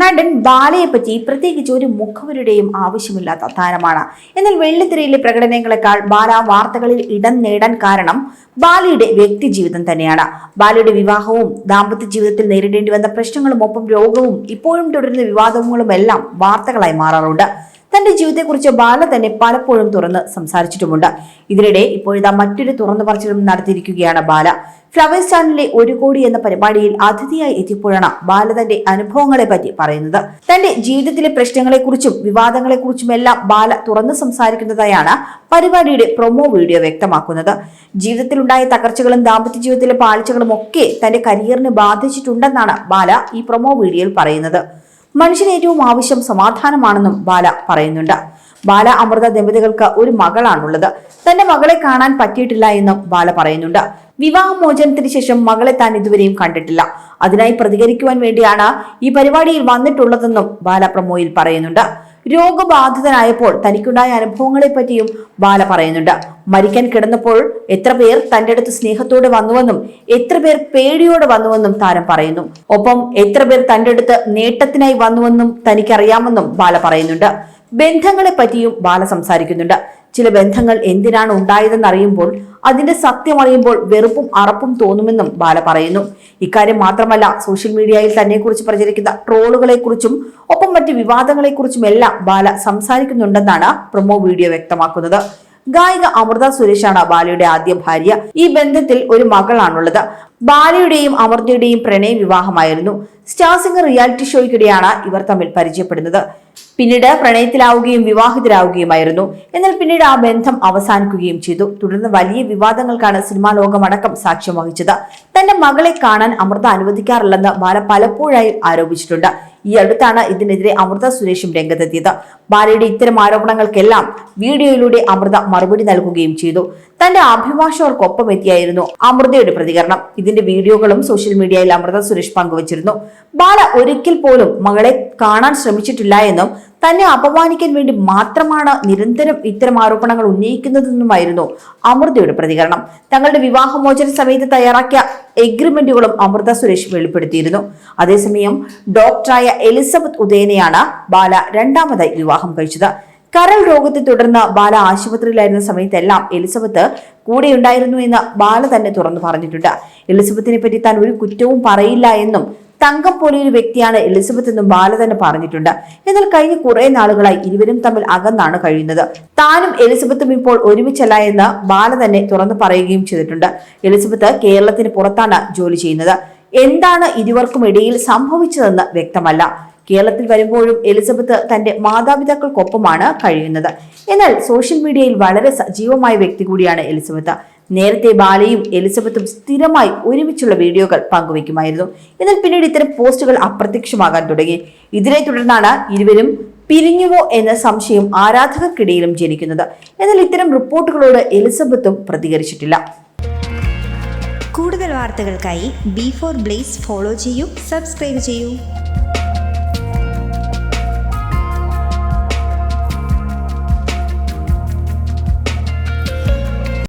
നടൻ ബാലയെ പറ്റി പ്രത്യേകിച്ച് ഒരു മുഖവരുടെയും ആവശ്യമില്ലാത്ത താരമാണ് എന്നാൽ വെള്ളിത്തിരയിലെ പ്രകടനങ്ങളെക്കാൾ ബാല വാർത്തകളിൽ ഇടം നേടാൻ കാരണം ബാലയുടെ വ്യക്തി ജീവിതം തന്നെയാണ്. ബാലയുടെ വിവാഹവും ദാമ്പത്യ ജീവിതത്തിൽ നേരിടേണ്ടി വന്ന പ്രശ്നങ്ങളും ഒപ്പം രോഗവും ഇപ്പോഴും തുടരുന്ന വിവാദങ്ങളും എല്ലാം വാർത്തകളായി മാറാറുണ്ട്. തന്റെ ജീവിതത്തെക്കുറിച്ച് ബാല തന്നെ പലപ്പോഴും തുറന്ന് സംസാരിച്ചിട്ടുമുണ്ട്. ഇതിനിടെ ഇപ്പോഴിതാ മറ്റൊരു തുറന്നു പറച്ചിലും നടത്തിയിരിക്കുകയാണ് ബാല. ഫ്ലവേഴ്സ് ചാനലിലെ ഒരു കോടി എന്ന പരിപാടിയിൽ അതിഥിയായി എത്തിയപ്പോഴാണ് ബാല തന്റെ അനുഭവങ്ങളെ പറ്റി പറയുന്നത്. തന്റെ ജീവിതത്തിലെ പ്രശ്നങ്ങളെക്കുറിച്ചും വിവാദങ്ങളെക്കുറിച്ചും എല്ലാം ബാല തുറന്നു സംസാരിക്കുന്നതായാണ് പരിപാടിയുടെ പ്രൊമോ വീഡിയോ വ്യക്തമാക്കുന്നത്. ജീവിതത്തിലുണ്ടായ തകർച്ചകളും ദാമ്പത്യ ജീവിതത്തിലെ പാളിച്ചകളും ഒക്കെ തന്റെ കരിയറിനെ ബാധിച്ചിട്ടുണ്ടെന്നാണ് ബാല ഈ പ്രൊമോ വീഡിയോയിൽ പറയുന്നത്. മനുഷ്യന് ഏറ്റവും ആവശ്യം സമാധാനമാണെന്നും ബാല പറയുന്നുണ്ട്. ബാല അമൃത ദമ്പതികൾക്ക് ഒരു മകളാണുള്ളത്. തന്റെ മകളെ കാണാൻ പറ്റിയിട്ടില്ല എന്നും ബാല പറയുന്നുണ്ട്. വിവാഹമോചനത്തിന് ശേഷം മകളെ താൻ ഇതുവരെയും കണ്ടിട്ടില്ല. അതിനായി പ്രതികരിക്കുവാൻ വേണ്ടിയാണ് ഈ പരിപാടിയിൽ വന്നിട്ടുള്ളതെന്നും ബാല പ്രമോയിൽ പറയുന്നുണ്ട്. രോഗബാധിതനായപ്പോൾ തനിക്കുണ്ടായ അനുഭവങ്ങളെ പറ്റിയും ബാല പറയുന്നുണ്ട്. മരിക്കാൻ കിടന്നപ്പോൾ എത്ര പേർ തന്റെ അടുത്ത് സ്നേഹത്തോടെ വന്നുവെന്നും എത്ര പേർ പേടിയോടെ വന്നുവെന്നും താരം പറയുന്നു. ഒപ്പം എത്ര പേർ തന്റെ അടുത്ത് നേട്ടത്തിനായി വന്നുവെന്നും തനിക്കറിയാമെന്നും ബാല പറയുന്നുണ്ട്. ബന്ധങ്ങളെ പറ്റിയും ബാല സംസാരിക്കുന്നുണ്ട്. ചില ബന്ധങ്ങൾ എന്തിനാണ് ഉണ്ടായതെന്ന് അറിയുമ്പോൾ അതിന്റെ സത്യം അറിയുമ്പോൾ വെറുപ്പും അറപ്പും തോന്നുമെന്നും ബാല പറയുന്നു. ഇക്കാര്യം മാത്രമല്ല സോഷ്യൽ മീഡിയയിൽ തന്നെക്കുറിച്ച് പ്രചരിക്കുന്ന ട്രോളുകളെ കുറിച്ചും ഒപ്പം മറ്റ് വിവാദങ്ങളെക്കുറിച്ചും എല്ലാം ബാല സംസാരിക്കുന്നുണ്ടെന്നാണ് പ്രൊമോ വീഡിയോ വ്യക്തമാക്കുന്നത്. ഗായിക അമൃത സുരേഷാണ് ബാലയുടെ ആദ്യ ഭാര്യ. ഈ ബന്ധത്തിൽ ഒരു മകളാണുള്ളത്. ബാലയുടെയും അമൃതയുടെയും പ്രണയ വിവാഹമായിരുന്നു. സ്റ്റാർ സിംഗർ റിയാലിറ്റി ഷോയ്ക്കിടെയാണ് ഇവർ തമ്മിൽ പരിചയപ്പെടുന്നത്. പിന്നീട് പ്രണയത്തിലാവുകയും വിവാഹിതരാവുകയുമായിരുന്നു. എന്നാൽ പിന്നീട് ആ ബന്ധം അവസാനിക്കുകയും ചെയ്തു. തുടർന്ന് വലിയ വിവാദങ്ങൾക്കാണ് സിനിമാ ലോകമടക്കം സാക്ഷ്യം വഹിച്ചത്. തന്റെ മകളെ കാണാൻ അമൃത അനുവദിക്കാറില്ലെന്ന് ബാല പലപ്പോഴായി ആരോപിച്ചിട്ടുണ്ട്. ഈ അടുത്താണ് ഇതിനെതിരെ അമൃത സുരേഷും രംഗത്തെത്തിയത്. ബാലയുടെ ഇത്തരം ആരോപണങ്ങൾക്കെല്ലാം വീഡിയോയിലൂടെ അമൃത മറുപടി നൽകുകയും ചെയ്തു. തന്റെ അഭിഭാഷകർക്കൊപ്പം എത്തിയായിരുന്നു അമൃതയുടെ പ്രതികരണം. ഇതിന്റെ വീഡിയോകളും സോഷ്യൽ മീഡിയയിൽ അമൃത സുരേഷ് പങ്കുവച്ചിരുന്നു. ബാല ഒരിക്കൽ പോലും മകളെ കാണാൻ ശ്രമിച്ചിട്ടില്ല എന്നും തന്നെ അപമാനിക്കാൻ വേണ്ടി മാത്രമാണ് നിരന്തരം ഇത്തരം ആരോപണങ്ങൾ ഉന്നയിക്കുന്നതെന്നുമായിരുന്നു അമൃതയുടെ പ്രതികരണം. തങ്ങളുടെ വിവാഹമോചന സമയത്ത് തയ്യാറാക്കിയ എഗ്രിമെന്റുകളും അമൃത സുരേഷ് വെളിപ്പെടുത്തിയിരുന്നു. അതേസമയം ഡോക്ടറായ എലിസബത്ത് ഉദയനെയാണ് ബാല രണ്ടാമതായി വിവാഹം കഴിച്ചത്. കരൾ രോഗത്തെ തുടർന്ന് ബാല ആശുപത്രിയിലായിരുന്ന സമയത്തെല്ലാം എലിസബത്ത് കൂടെയുണ്ടായിരുന്നു എന്ന് ബാല തന്നെ തുറന്നു പറഞ്ഞിട്ടുണ്ട്. എലിസബത്തിനെ പറ്റി താൻ ഒരു കുറ്റവും പറയില്ല എന്നും തങ്കം പോലെ ഒരു വ്യക്തിയാണ് എലിസബത്ത് എന്നും ബാല തന്നെ പറഞ്ഞിട്ടുണ്ട്. എന്നാൽ കഴിഞ്ഞ കുറെ നാളുകളായി ഇരുവരും തമ്മിൽ അകന്നാണ് കഴിയുന്നത്. താനും എലിസബത്തും ഇപ്പോൾ ഒരുമിച്ചല്ല എന്ന് ബാല തന്നെ തുറന്നു പറയുകയും ചെയ്തിട്ടുണ്ട്. എലിസബത്ത് കേരളത്തിന് പുറത്താണ് ജോലി ചെയ്യുന്നത്. എന്താണ് ഇരുവർക്കും ഇടയിൽ സംഭവിച്ചതെന്ന് വ്യക്തമല്ല. കേരളത്തിൽ വരുമ്പോഴും എലിസബത്ത് തന്റെ മാതാപിതാക്കൾക്കൊപ്പമാണ് കഴിയുന്നത്. എന്നാൽ സോഷ്യൽ മീഡിയയിൽ വളരെ സജീവമായ വ്യക്തി കൂടിയാണ് എലിസബത്ത്. നേരത്തെ ബാലയും എലിസബത്തും സ്ഥിരമായി ഒരുമിച്ചുള്ള വീഡിയോകൾ പങ്കുവയ്ക്കുമായിരുന്നു. എന്നാൽ പിന്നീട് ഇത്തരം പോസ്റ്റുകൾ അപ്രത്യക്ഷമാകാൻ തുടങ്ങി. ഇതിനെ തുടർന്നാണ് ഇരുവരും പിരിഞ്ഞുവോ എന്ന സംശയം ആരാധകർക്കിടയിലും ജനിക്കുന്നത്. എന്നാൽ ഇത്തരം റിപ്പോർട്ടുകളോട് എലിസബത്തും പ്രതികരിച്ചിട്ടില്ല. കൂടുതൽ വാർത്തകൾക്കായി ബി ഫോർ ബ്ലേസ് ഫോളോ ചെയ്യൂ സബ്സ്ക്രൈബ് ചെയ്യൂ.